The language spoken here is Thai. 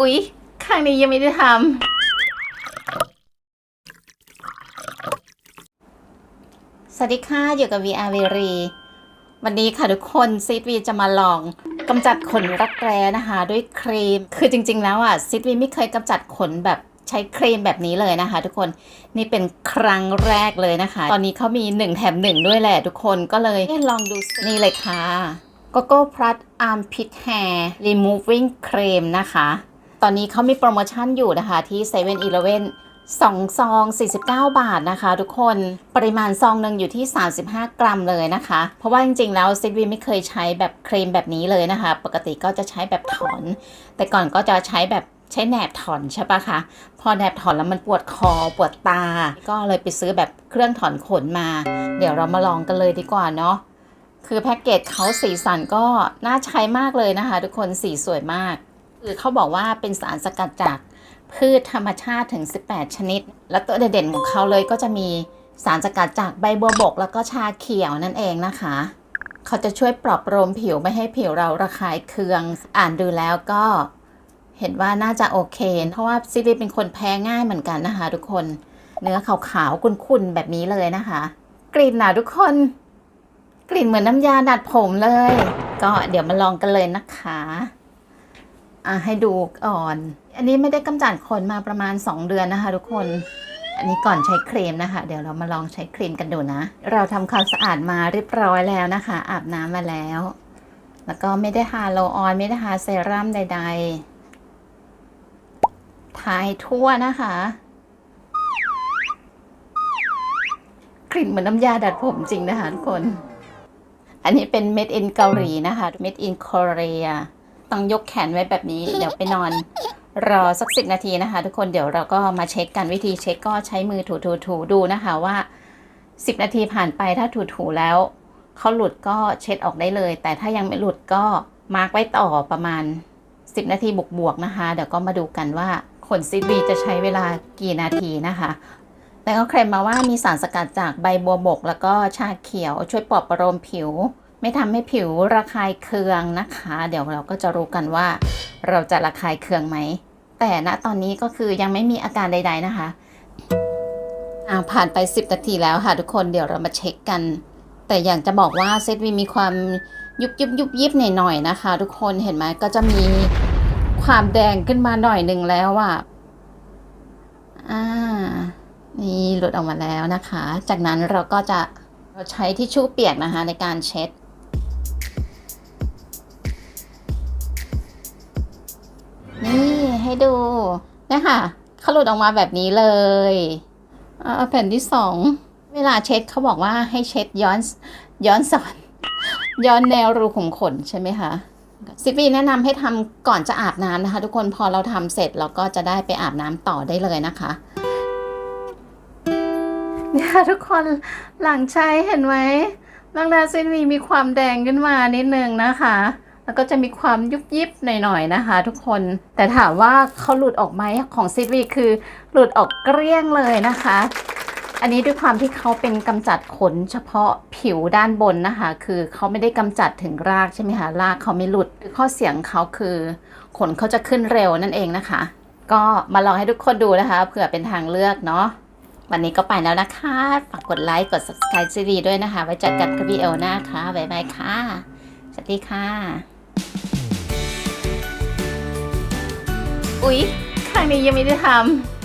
อุ๊ย ข้างนี้ยังไม่ได้ทำ สวัสดีค่ะ อยู่กับ VR v r วันนี้ค่ะทุกคนซิดวีจะมาลองกำจัดขนรักแร้นะคะ ด้วยครีม คือจริง ๆ แล้วอะซิดวีไม่เคยกำจัดขนแบบใช้ครีมแบบนี้เลยนะคะ ทุกคนนี่เป็นครั้งแรกเลยนะคะ ตอนนี้เขามี 1 แถม 1 ด้วยแหละทุกคนก็เลยลองดูนี่เลยค่ะ g o g o Plus Arm Pit Hair Removing Cream นะคะ ตอนนี้เขามีโปรโมชั่นอยู่นะคะที่7 e เ e ่ e อเลสองซอง 49 บาทนะคะ ทุกคนปริมาณซองหนึ่งอยู่ที่ 35 กรัมเลยนะคะ เพราะว่าจริงๆ แล้วซิดวีไม่เคยใช้แบบครีมแบบนี้เลยนะคะ ปกติก็จะใช้แบบถอน แต่ก่อนก็จะใช้แบบใช้แหนบถอนใช่ปะคะ พอแหนบถอนแล้วมันปวดคอปวดตา ก็เลยไปซื้อแบบเครื่องถอนขนมา เดี๋ยวเรามาลองกันเลยดีกว่าเนาะคือแพ็กเกจเขาสีสันก็น่าใช้มากเลยนะคะ ทุกคนสีสวยมาก คือเขาบอกว่าเป็นสารสกัดจากพืชธรรมชาติถึง 18 ชนิด แล้วตัวเด่นๆของเขาเลยก็จะมีสารสกัดจากใบบัวบก แล้วก็ชาเขียวนั่นเองนะคะ เขาจะช่วยปรับโปรมผิวไม่ให้ผิวเราระคายเคือง อ่านดูแล้วก็เห็นว่าน่าจะโอเค เพราะว่าซิลิเป็นคนแพ้ง่ายเหมือนกันนะคะ ทุกคน เนื้อขาวๆขุ่นๆแบบนี้เลยนะคะ กลิ่นนะทุกคน กลิ่นเหมือนน้ำยาดัดผมเลย ก็เดี๋ยวมาลองกันเลยนะคะ อะให้ดูก่อน อันนี้ไม่ได้กำจัดขนมาประมาณ 2 เดือนนะคะ ทุกคน อันนี้ก่อนใช้ครีมนะคะ เดี๋ยวเรามาลองใช้ครีมกันดูนะ เราทำความสะอาดมาเรียบร้อยแล้วนะคะ อาบน้ำมาแล้ว แล้วก็ไม่ได้ทาโลออนไม่ได้ทาเซรั่มใด ๆ ทายทั่วนะคะกลิ่นเหมือนน้ำยาดัดผมจริงนะคะทุกคน อันนี้เป็นเม็ดอินเกาหลีนะคะเม็ดอินโคเรีย ต้องยกแขนไว้แบบนี้ เดี๋ยวไปนอนรอสักสิบนาทีนะคะ ทุกคนเดี๋ยวเราก็มาเช็คกันวิธีเช็คก็ใช้มือถูๆๆดูนะคะว่าสิบนาทีผ่านไปถ้าถูๆแล้วเขาหลุดก็เช็ดออกได้เลย แต่ถ้ายังไม่หลุดก็มาร์กไว้ต่อประมาณ10นาทีบวกๆนะคะ เดี๋ยวก็มาดูกันว่าขนซิดวีจะใช้เวลากี่นาทีนะคะแต่ก็เคลมมาว่ามีสารสกัดจากใบบัวบก แล้วก็ชาเขียวช่วยปลอบประโลมผิว ไม่ทำให้ผิวระคายเคืองนะคะ เดี๋ยวเราก็จะรู้กันว่า เราจะระคายเคืองไหม แต่ณตอนนี้ก็คือยังไม่มีอาการใด ๆนะคะอ่าผ่านไป 10 นาทีแล้วค่ะทุกคนเดี๋ยวเรามาเช็คกัน แต่อยากจะบอกว่าเซตวีมีความยุบยุบยุบยิบหน่อยๆนะคะ ทุกคนเห็นไหมก็จะมีความแดงขึ้นมาหน่อยหนึ่งแล้วอะอ่านี่หลุดออกมาแล้วนะคะ จากนั้นเราก็จะเราใช้ทิชชู่เปียกนะคะในการเช็ด ให้ดูนะคะเขาหลุดออกมาแบบนี้เลยแผ่นที่สองเวลาเช็ดเขาบอกว่าให้เช็ดย้อนย้อนสอนย้อนแนวรูขุมขนใช่ไหมคะซิฟีแนะนำให้ทำก่อนจะอาบน้ำนะคะ ทุกคนพอเราทำเสร็จเราก็จะได้ไปอาบน้ำต่อได้เลยนะคะเนี่ยทุกคนหลังใช้เห็นไหมลังดาซินวีมีความแดงขึ้นมานิดนึงนะคะ แล้วก็จะมีความยุบยิบหน่อยๆนะคะ ทุกคน แต่ถามว่าเขาหลุดออกไหมของซิดวีคือหลุดออกเกลี้ยงเลยนะคะ อันนี้ด้วยความที่เขาเป็นกำจัดขนเฉพาะผิวด้านบนนะคะ คือเขาไม่ได้กำจัดถึงรากใช่ไหมคะรากเขาไม่หลุดข้อเสียงเขาคือขนเขาจะขึ้นเร็วนั่นเองนะคะ ก็มาลองให้ทุกคนดูนะคะเผื่อเป็นทางเลือกเนาะวันนี้ก็ไปแล้วนะคะ ฝากกดไลค์ กด subscribe ซีรีส์ด้วยนะคะ ไว้เจอกันกับวิดีโอหน้าค่ะ บ๊ายบายค่ะ สวัสดีค่ะ อุ๊ยครั้งนี้ยังไม่ได้ทำ